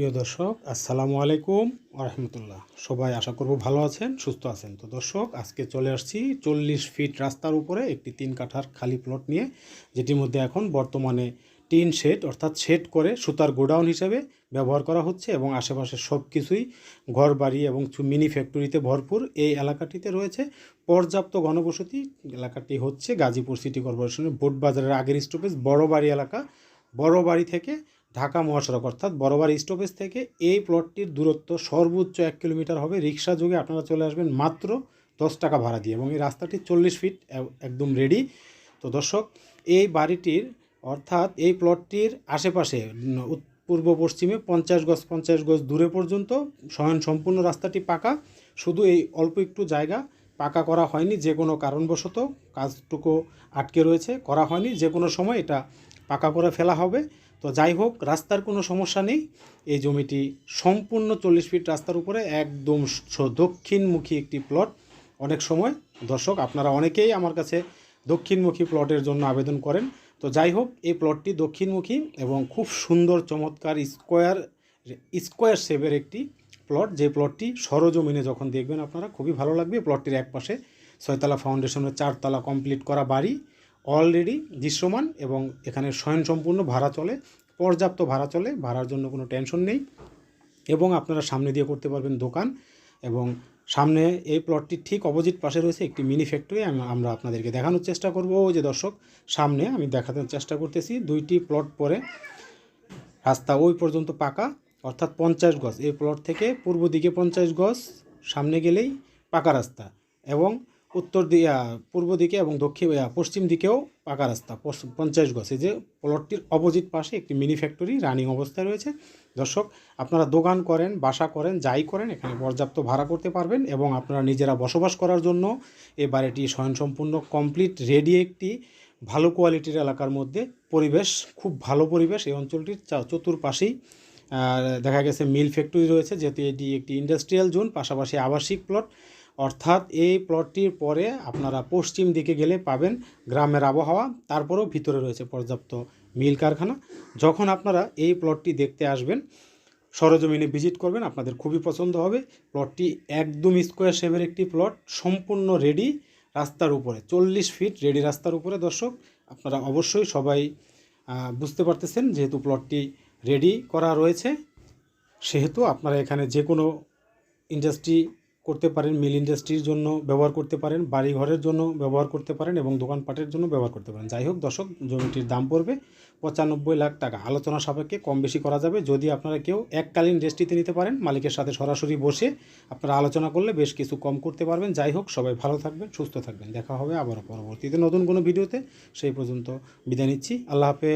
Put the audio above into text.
প্রিয় দর্শক, আসসালামু আলাইকুম রহমতুল্লাহ। সবাই আশা করব ভালো আছেন, সুস্থ আছেন। তো দর্শক, আজকে চলে আসছি চল্লিশ ফিট রাস্তার উপরে একটি তিন কাঠার খালি প্লট নিয়ে, যেটির মধ্যে এখন বর্তমানে টিন শেড, অর্থাৎ শেড করে সুতার গোডাউন হিসেবে ব্যবহার করা হচ্ছে এবং আশেপাশে সব কিছুই ঘর বাড়ি এবং মিনি ফ্যাক্টরিতে ভরপুর। এই এলাকাটিতে রয়েছে পর্যাপ্ত ঘনবসতি। এলাকাটি হচ্ছে গাজীপুর সিটি কর্পোরেশনের বোট বাজারের আগের স্টপেজ বড় বাড়ি এলাকা। বড় বাড়ি থেকে ঢাকা মহাসড়ক, অর্থাৎ বড়বার স্টপেজ থেকে এই প্লটটির দূরত্ব সর্বোচ্চ এক কিলোমিটার হবে। রিক্সা যোগে আপনারা চলে আসবেন মাত্র দশ টাকা ভাড়া দিয়ে এবং এই রাস্তাটি চল্লিশ ফিট একদম রেডি তো দর্শক, এই বাড়িটির, অর্থাৎ এই প্লটটির আশেপাশে পূর্ব পশ্চিমে পঞ্চাশ গজ পঞ্চাশ গজ দূরে পর্যন্ত স্বয়ং সম্পূর্ণ রাস্তাটি পাকা। শুধু এই অল্প একটু জায়গা পাকা করা হয়নি যে কোনো কারণবশত কাজটুকু আটকে রয়েছে, করা হয়নি। যে কোনো সময় এটা পাকা করে ফেলা হবে। তো যাই হোক, রাস্তার কোনো সমস্যা নেই। এই জমিটি সম্পূর্ণ চল্লিশ ফিট রাস্তার উপরে, একদম দক্ষিণমুখী একটি প্লট। অনেক সময়, দর্শক, আপনারা অনেকেই আমার কাছে দক্ষিণমুখী প্লটের জন্য আবেদন করেন। তো যাই হোক, এই প্লটটি দক্ষিণমুখী এবং খুব সুন্দর, চমৎকার, স্কোয়ার স্কোয়ার শেপের একটি প্লট। যে প্লটটি সরজমিনে যখন দেখবেন আপনারা, খুবই ভালো লাগবে। প্লটটির একপাশে ছয়তলা ফাউন্ডেশনের চারতলা কমপ্লিট করা বাড়ি। অলরেডি দৃশ্যমান এবং এখানে স্বয়ংসম্পূর্ণ ভাড়া চলে, পর্যাপ্ত ভাড়া চলে, ভাড়ার জন্য কোনো টেনশন নেই। এবং আপনারা সামনে দিয়ে করতে পারবেন দোকান এবং সামনে এই প্লটটির ঠিক অপোজিট পাশে রয়েছে একটি মিনি ফ্যাক্টরি আমরা আপনাদেরকে দেখানোর চেষ্টা করব। যে দর্শক, সামনে আমি দেখানোর চেষ্টা করতেছি, দুইটি প্লট পরে রাস্তা ওই পর্যন্ত পাকা, অর্থাৎ পঞ্চাশ গজ। এই প্লট থেকে পূর্ব দিকে পঞ্চাশ গজ, সামনে গেলেই পাকা রাস্তা এবং উত্তর দিকে পূর্ব দিকে এবং দক্ষিণ পশ্চিম দিকেও পাকা রাস্তা। পঞ্চাশ গজ। যে প্লটটির অপোজিট পাশে একটি মিনি ফ্যাক্টরি রানিং অবস্থায় রয়েছে। দর্শক, আপনারা দোকান করেন, বাসা করেন, যাই করেন, এখানে পর্যাপ্ত ভাড়া করতে পারবেন এবং আপনারা নিজেরা বসবাস করার জন্য এই বাড়িটি স্বয়ংসম্পূর্ণ কমপ্লিট রেডি একটি, ভালো কোয়ালিটির এলাকার মধ্যে পরিবেশ, খুব ভালো পরিবেশ। এই অঞ্চলটির চতুর্পাশেই দেখা গেছে মিল ফ্যাক্টরি রয়েছে, যেহেতু এটি একটি ইন্ডাস্ট্রিয়াল জোন পাশাপাশি আবাসিক প্লট অর্থাৎ এই প্লটটির পরে আপনারা পশ্চিম দিকে গেলে পাবেন গ্রামের আবহাওয়া, তারপরেও ভিতরে রয়েছে পর্যাপ্ত মিল কারখানা। যখন আপনারা এই প্লটটি দেখতে আসবেন, সরজমিনে ভিজিট করবেন, আপনাদের খুবই পছন্দ হবে। প্লটটি একদম স্কোয়ার শেপের একটি প্লট সম্পূর্ণ রেডি রাস্তার উপরে, চল্লিশ ফিট রেডি রাস্তার উপরে। দর্শক, আপনারা অবশ্যই সবাই বুঝতে পারতেছেন যেহেতু প্লটটি রেডি করা রয়েছে, সেহেতু আপনারা এখানে যে কোনো ইন্ডাস্ট্রি করতে পারেন, মিল ইন্ডাস্ট্রির জন্য ব্যবহার করতে পারেন বাড়ি ঘরের জন্য ব্যবহার করতে পারেন এবং দোকানপাটের জন্য ব্যবহার করতে পারেন। যাই হোক দর্শক, জমিটির দাম পড়বে পঁচানব্বই লাখ টাকা। আলোচনা সাপেক্ষে কম বেশি করা যাবে। যদি আপনারা কেউ এককালীন রেস্টিতে নিতে পারেন, মালিকের সাথে সরাসরি বসে আপনারা আলোচনা করলে বেশ কিছু কম করতে পারবেন। যাই হোক, সবাই ভালো থাকবেন, সুস্থ থাকবেন। দেখা হবে আবারও পরবর্তীতে নতুন কোনো ভিডিওতে। সেই পর্যন্ত বিদায় নিচ্ছি। আল্লাহ হাফেজ।